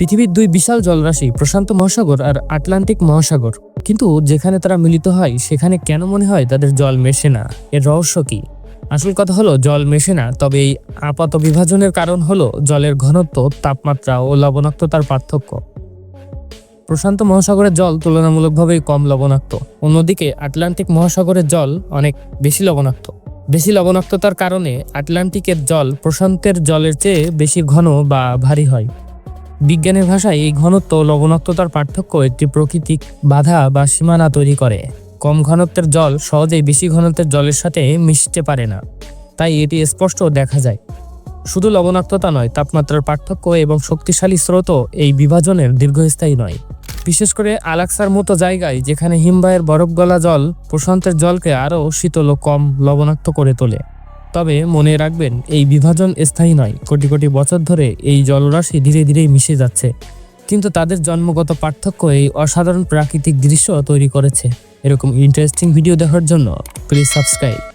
পৃথিবীর দুই বিশাল জলরাশি, প্রশান্ত মহাসাগর আর আটলান্টিক মহাসাগর। কিন্তু যেখানে তারা মিলিত হয়, সেখানে কেন মনে হয় তাদের জল মেশে না? এর রহস্য কি? আসল কথা হলো, জল মেশে না, তবে এই আপাত বিভাজনের কারণ হলো জলের ঘনত্ব, তাপমাত্রা ও লবণাক্ততার পার্থক্য। প্রশান্ত মহাসাগরের জল তুলনামূলকভাবেই কম লবণাক্ত। অন্যদিকে, আটলান্টিক মহাসাগরের জল অনেক বেশি লবণাক্ত। বেশি লবণাক্ততার কারণে আটলান্টিকের জল প্রশান্তের জলের চেয়ে বেশি ঘন বা ভারী হয়। বিজ্ঞানের ভাষায় এই ঘনত্ব লবণাক্ততার পার্থক্য একটি প্রাকৃতিক বাধা বা সীমানা তৈরি করে। কম ঘনত্বের জল সহজেই বেশি ঘনত্বের জলের সাথে মিশতে পারে না। তাই এটি স্পষ্ট দেখা যায়। শুধু লবণাক্ততা নয়, তাপমাত্রার পার্থক্য এবং শক্তিশালী স্রোতও এই বিভাজনের দীর্ঘস্থায়ী নয়। বিশেষ করে আলাক্সার মতো জায়গায় যেখানে হিমবাহের বরফ গলা জল প্রশান্তের জলকে আরও শীতল কম লবণাক্ত করে তোলে। তবে মনে রাখবেন, এই বিভাজন স্থায়ী নয়। কোটি কোটি বছর ধরে এই জলরাশি ধীরে ধীরে মিশে যাচ্ছে। কিন্তু তাদের জন্মগত পার্থক্য এই অসাধারণ প্রাকৃতিক দৃশ্য তৈরি করেছে। এরকম ইন্টারেস্টিং ভিডিও দেখার জন্য প্লিজ সাবস্ক্রাইব